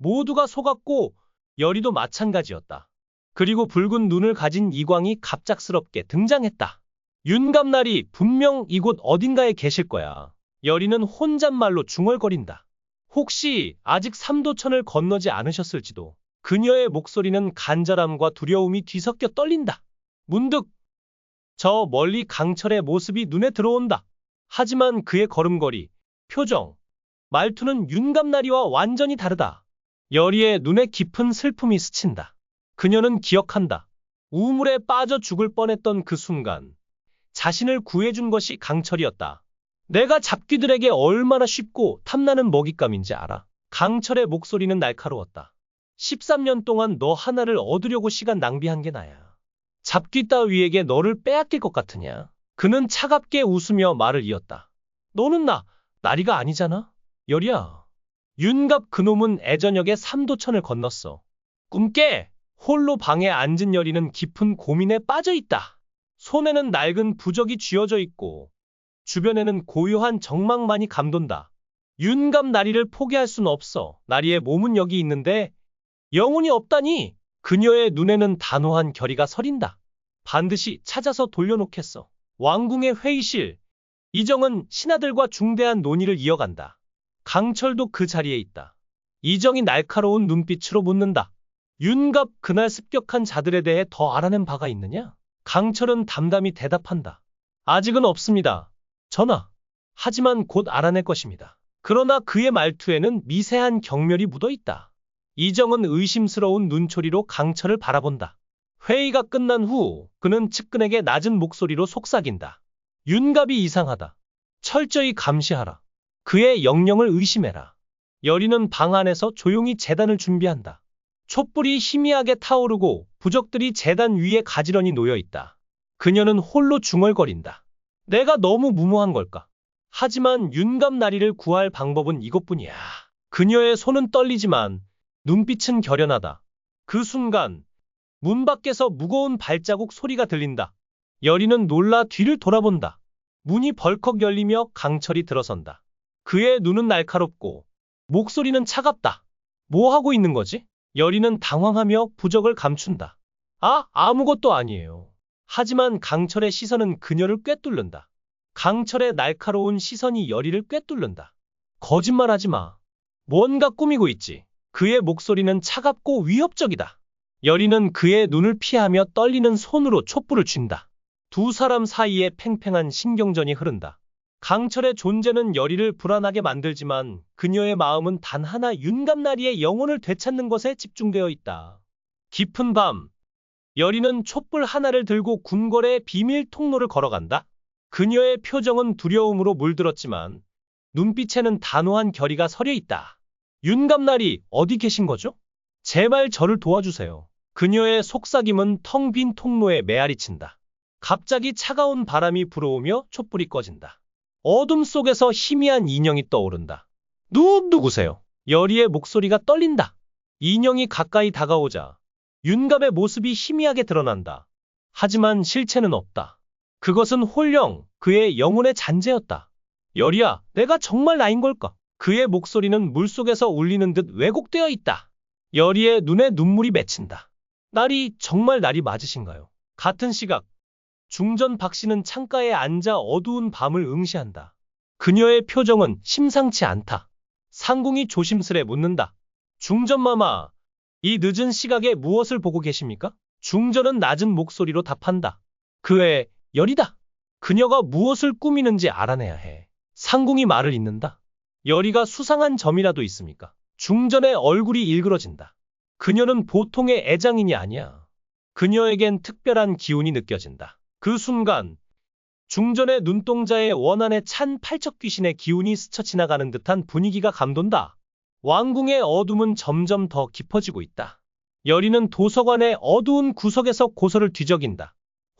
모두가 속았고 열이도 마찬가지였다. 그리고 붉은 눈을 가진 이광이 갑작스럽게 등장했다. 윤감날이 분명 이곳 어딘가에 계실 거야. 열이는 혼잣말로 중얼거린다. 혹시 아직 삼도천을 건너지 않으셨을지도. 그녀의 목소리는 간절함과 두려움이 뒤섞여 떨린다. 문득 저 멀리 강철의 모습이 눈에 들어온다. 하지만 그의 걸음걸이, 표정, 말투는 윤감나리와 완전히 다르다. 열이의 눈에 깊은 슬픔이 스친다. 그녀는 기억한다. 우물에 빠져 죽을 뻔했던 그 순간 자신을 구해준 것이 강철이었다. 내가 잡귀들에게 얼마나 쉽고 탐나는 먹잇감인지 알아. 강철의 목소리는 날카로웠다. 13년 동안 너 하나를 얻으려고 시간 낭비한 게 나야. 잡귀 따위에게 너를 빼앗길 것 같으냐? 그는 차갑게 웃으며 말을 이었다. 너는 나, 나리가 아니잖아? 열이야. 윤갑 그놈은 애저녁에 삼도천을 건넜어. 꿈깨! 홀로 방에 앉은 열이는 깊은 고민에 빠져 있다. 손에는 낡은 부적이 쥐어져 있고 주변에는 고요한 정막만이 감돈다. 윤갑 나리를 포기할 순 없어. 나리의 몸은 여기 있는데 영혼이 없다니 그녀의 눈에는 단호한 결의가 서린다. 반드시 찾아서 돌려놓겠어. 왕궁의 회의실. 이정은 신하들과 중대한 논의를 이어간다. 강철도 그 자리에 있다. 이정이 날카로운 눈빛으로 묻는다. 윤갑 그날 습격한 자들에 대해 더 알아낸 바가 있느냐? 강철은 담담히 대답한다. 아직은 없습니다. 전하. 하지만 곧 알아낼 것입니다. 그러나 그의 말투에는 미세한 경멸이 묻어 있다. 이정은 의심스러운 눈초리로 강철을 바라본다. 회의가 끝난 후 그는 측근에게 낮은 목소리로 속삭인다. 윤갑이 이상하다. 철저히 감시하라. 그의 영령을 의심해라. 여리는 방 안에서 조용히 재단을 준비한다. 촛불이 희미하게 타오르고 부적들이 재단 위에 가지런히 놓여 있다. 그녀는 홀로 중얼거린다. 내가 너무 무모한 걸까? 하지만 윤갑 나리를 구할 방법은 이것뿐이야. 그녀의 손은 떨리지만 눈빛은 결연하다. 그 순간 문 밖에서 무거운 발자국 소리가 들린다. 여리는 놀라 뒤를 돌아본다. 문이 벌컥 열리며 강철이 들어선다. 그의 눈은 날카롭고 목소리는 차갑다. 뭐 하고 있는 거지? 여리는 당황하며 부적을 감춘다. 아, 아무것도 아니에요. 하지만 강철의 시선은 그녀를 꿰뚫는다. 강철의 날카로운 시선이 여리를 꿰뚫는다. 거짓말하지 마. 뭔가 꾸미고 있지. 그의 목소리는 차갑고 위협적이다. 여리는 그의 눈을 피하며 떨리는 손으로 촛불을 쥔다. 두 사람 사이에 팽팽한 신경전이 흐른다. 강철의 존재는 여리를 불안하게 만들지만 그녀의 마음은 단 하나 윤감나리의 영혼을 되찾는 것에 집중되어 있다. 깊은 밤, 여리는 촛불 하나를 들고 궁궐의 비밀 통로를 걸어간다. 그녀의 표정은 두려움으로 물들었지만 눈빛에는 단호한 결의가 서려 있다. 윤감나리 어디 계신 거죠? 제발 저를 도와주세요. 그녀의 속삭임은 텅 빈 통로에 메아리 친다. 갑자기 차가운 바람이 불어오며 촛불이 꺼진다. 어둠 속에서 희미한 인형이 떠오른다. 누, 누구세요? 여리의 목소리가 떨린다. 인형이 가까이 다가오자 윤갑의 모습이 희미하게 드러난다. 하지만 실체는 없다. 그것은 홀령 그의 영혼의 잔재였다. 여리야, 내가 정말 나인 걸까? 그의 목소리는 물속에서 울리는 듯 왜곡되어 있다. 여리의 눈에 눈물이 맺힌다. 날이 정말 날이 맞으신가요? 같은 시각 중전 박 씨는 창가에 앉아 어두운 밤을 응시한다. 그녀의 표정은 심상치 않다. 상궁이 조심스레 묻는다. 중전마마, 이 늦은 시각에 무엇을 보고 계십니까? 중전은 낮은 목소리로 답한다. 그의 열이다. 그녀가 무엇을 꾸미는지 알아내야 해. 상궁이 말을 잇는다. 열이가 수상한 점이라도 있습니까? 중전의 얼굴이 일그러진다. 그녀는 보통의 애장인이 아니야. 그녀에겐 특별한 기운이 느껴진다. 그 순간 중전의 눈동자에 원한에 찬 팔척 귀신의 기운이 스쳐 지나가는 듯한 분위기가 감돈다. 왕궁의 어둠은 점점 더 깊어지고 있다. 여리는 도서관의 어두운 구석에서 고서를 뒤적인다.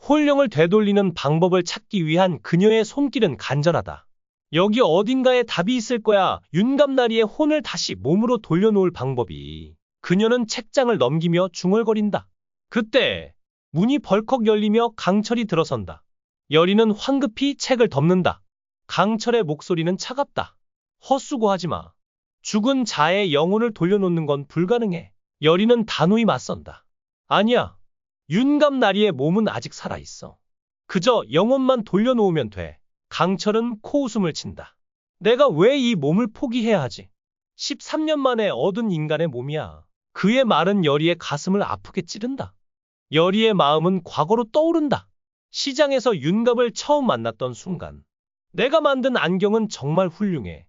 홀령을 되돌리는 방법을 찾기 위한 그녀의 손길은 간절하다. 여기 어딘가에 답이 있을 거야. 윤감나리의 혼을 다시 몸으로 돌려놓을 방법이. 그녀는 책장을 넘기며 중얼거린다. 그때 문이 벌컥 열리며 강철이 들어선다. 여리는 황급히 책을 덮는다. 강철의 목소리는 차갑다. 헛수고하지 마. 죽은 자의 영혼을 돌려놓는 건 불가능해. 열이는 단호히 맞선다. 아니야. 윤감 나리의 몸은 아직 살아있어. 그저 영혼만 돌려놓으면 돼. 강철은 코웃음을 친다. 내가 왜 이 몸을 포기해야 하지? 13년 만에 얻은 인간의 몸이야. 그의 말은 열이의 가슴을 아프게 찌른다. 열이의 마음은 과거로 떠오른다. 시장에서 윤갑을 처음 만났던 순간. 내가 만든 안경은 정말 훌륭해.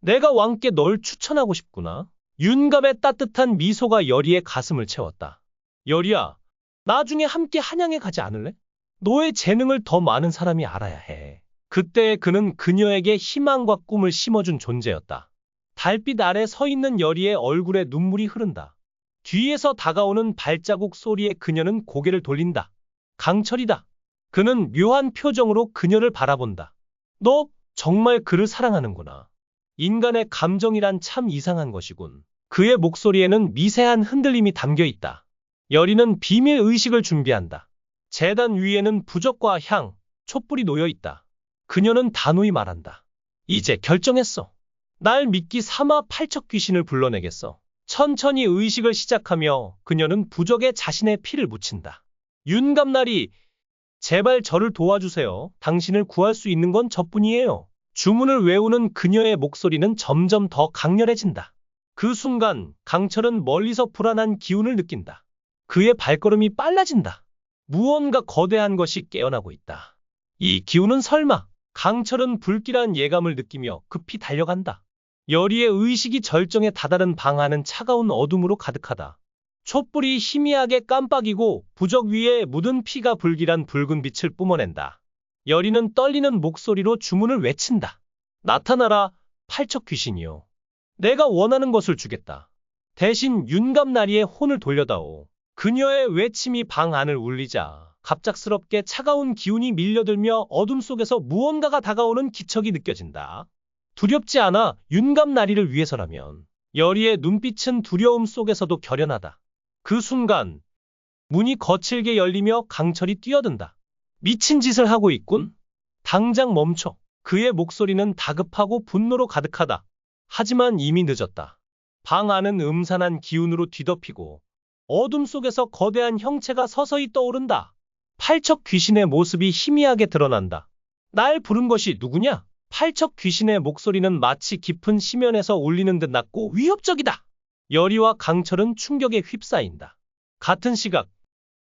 내가 왕께 널 추천하고 싶구나. 윤갑의 따뜻한 미소가 열이의 가슴을 채웠다. 열이야, 나중에 함께 한양에 가지 않을래? 너의 재능을 더 많은 사람이 알아야 해. 그때 그는 그녀에게 희망과 꿈을 심어준 존재였다. 달빛 아래 서 있는 열이의 얼굴에 눈물이 흐른다. 뒤에서 다가오는 발자국 소리에 그녀는 고개를 돌린다. 강철이다. 그는 묘한 표정으로 그녀를 바라본다. 너 정말 그를 사랑하는구나. 인간의 감정이란 참 이상한 것이군. 그의 목소리에는 미세한 흔들림이 담겨 있다. 열이는 비밀 의식을 준비한다. 재단 위에는 부적과 향, 촛불이 놓여 있다. 그녀는 단호히 말한다. 이제 결정했어. 날 믿기 삼아 팔척 귀신을 불러내겠어. 천천히 의식을 시작하며 그녀는 부적에 자신의 피를 묻힌다. 윤감날이 제발 저를 도와주세요. 당신을 구할 수 있는 건 저뿐이에요. 주문을 외우는 그녀의 목소리는 점점 더 강렬해진다. 그 순간 강철은 멀리서 불안한 기운을 느낀다. 그의 발걸음이 빨라진다. 무언가 거대한 것이 깨어나고 있다. 이 기운은 설마 강철은 불길한 예감을 느끼며 급히 달려간다. 열이의 의식이 절정에 다다른 방 안은 차가운 어둠으로 가득하다. 촛불이 희미하게 깜빡이고 부적 위에 묻은 피가 불길한 붉은 빛을 뿜어낸다. 열이는 떨리는 목소리로 주문을 외친다. 나타나라, 팔척 귀신이요. 내가 원하는 것을 주겠다. 대신 윤감나리의 혼을 돌려다오. 그녀의 외침이 방 안을 울리자 갑작스럽게 차가운 기운이 밀려들며 어둠 속에서 무언가가 다가오는 기척이 느껴진다. 두렵지 않아 윤감나리를 위해서라면 열이의 눈빛은 두려움 속에서도 결연하다. 그 순간 문이 거칠게 열리며 강철이 뛰어든다. 미친 짓을 하고 있군. 당장 멈춰. 그의 목소리는 다급하고 분노로 가득하다. 하지만 이미 늦었다. 방 안은 음산한 기운으로 뒤덮이고 어둠 속에서 거대한 형체가 서서히 떠오른다. 팔척 귀신의 모습이 희미하게 드러난다. 날 부른 것이 누구냐? 팔척 귀신의 목소리는 마치 깊은 심연에서 울리는 듯 낮고 위협적이다. 열이와 강철은 충격에 휩싸인다. 같은 시각,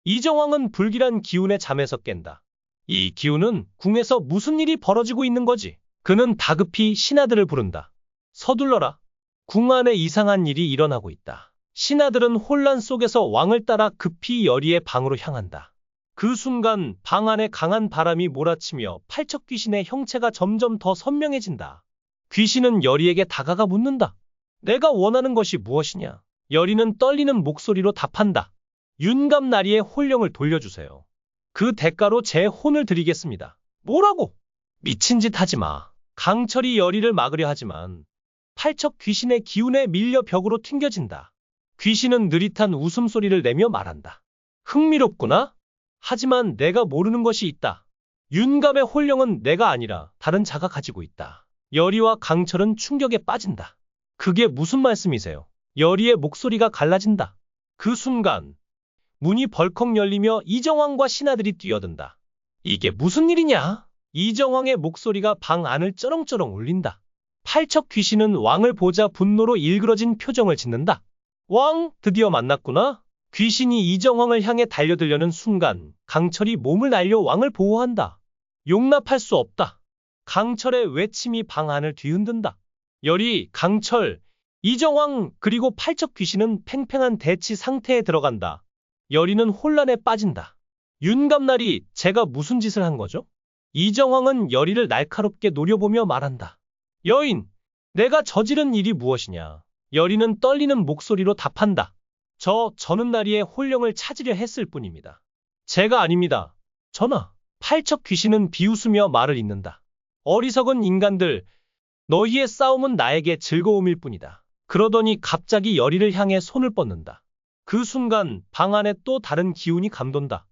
이정왕은 불길한 기운에 잠에서 깬다. 이 기운은 궁에서 무슨 일이 벌어지고 있는 거지? 그는 다급히 신하들을 부른다. 서둘러라. 궁 안에 이상한 일이 일어나고 있다. 신하들은 혼란 속에서 왕을 따라 급히 열이의 방으로 향한다. 그 순간 방 안에 강한 바람이 몰아치며 팔척 귀신의 형체가 점점 더 선명해진다. 귀신은 열이에게 다가가 묻는다. 내가 원하는 것이 무엇이냐? 열이는 떨리는 목소리로 답한다. 윤감 나리의 홀령을 돌려주세요. 그 대가로 제 혼을 드리겠습니다. 뭐라고? 미친 짓 하지 마. 강철이 열이를 막으려 하지만 팔척 귀신의 기운에 밀려 벽으로 튕겨진다. 귀신은 느릿한 웃음소리를 내며 말한다. 흥미롭구나? 하지만 내가 모르는 것이 있다. 윤감의 홀령은 내가 아니라 다른 자가 가지고 있다. 열이와 강철은 충격에 빠진다. 그게 무슨 말씀이세요? 열이의 목소리가 갈라진다. 그 순간 문이 벌컥 열리며 이정왕과 신하들이 뛰어든다. 이게 무슨 일이냐? 이정왕의 목소리가 방 안을 쩌렁쩌렁 울린다. 팔척 귀신은 왕을 보자 분노로 일그러진 표정을 짓는다. 왕, 드디어 만났구나. 귀신이 이정왕을 향해 달려들려는 순간 강철이 몸을 날려 왕을 보호한다. 용납할 수 없다. 강철의 외침이 방 안을 뒤흔든다. 열이, 강철, 이정왕 그리고 팔척 귀신은 팽팽한 대치 상태에 들어간다. 열이는 혼란에 빠진다. 윤감날이 제가 무슨 짓을 한 거죠? 이정왕은 열이를 날카롭게 노려보며 말한다. 여인, 내가 저지른 일이 무엇이냐? 열이는 떨리는 목소리로 답한다. 저 저는 나리의 홀령을 찾으려 했을 뿐입니다. 제가 아닙니다. 전하, 팔척 귀신은 비웃으며 말을 잇는다. 어리석은 인간들, 너희의 싸움은 나에게 즐거움일 뿐이다. 그러더니 갑자기 열이를 향해 손을 뻗는다. 그 순간 방 안에 또 다른 기운이 감돈다.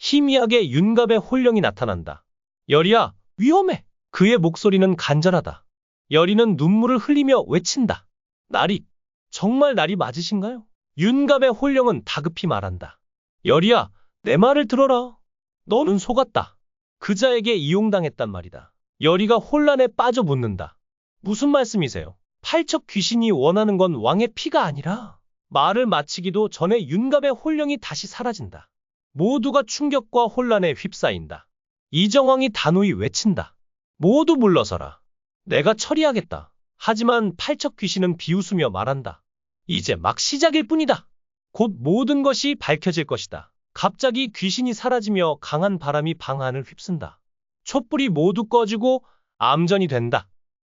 희미하게 윤갑의 홀령이 나타난다. 열이야, 위험해! 그의 목소리는 간절하다. 열이는 눈물을 흘리며 외친다. 날이, 정말 날이 맞으신가요? 윤갑의 홀령은 다급히 말한다. 열이야, 내 말을 들어라. 너는 속았다. 그자에게 이용당했단 말이다. 열이가 혼란에 빠져 묻는다. 무슨 말씀이세요? 팔척 귀신이 원하는 건 왕의 피가 아니라 말을 마치기도 전에 윤갑의 홀령이 다시 사라진다. 모두가 충격과 혼란에 휩싸인다. 이정왕이 단호히 외친다. 모두 물러서라. 내가 처리하겠다. 하지만 팔척 귀신은 비웃으며 말한다. 이제 막 시작일 뿐이다. 곧 모든 것이 밝혀질 것이다. 갑자기 귀신이 사라지며 강한 바람이 방 안을 휩쓴다. 촛불이 모두 꺼지고 암전이 된다.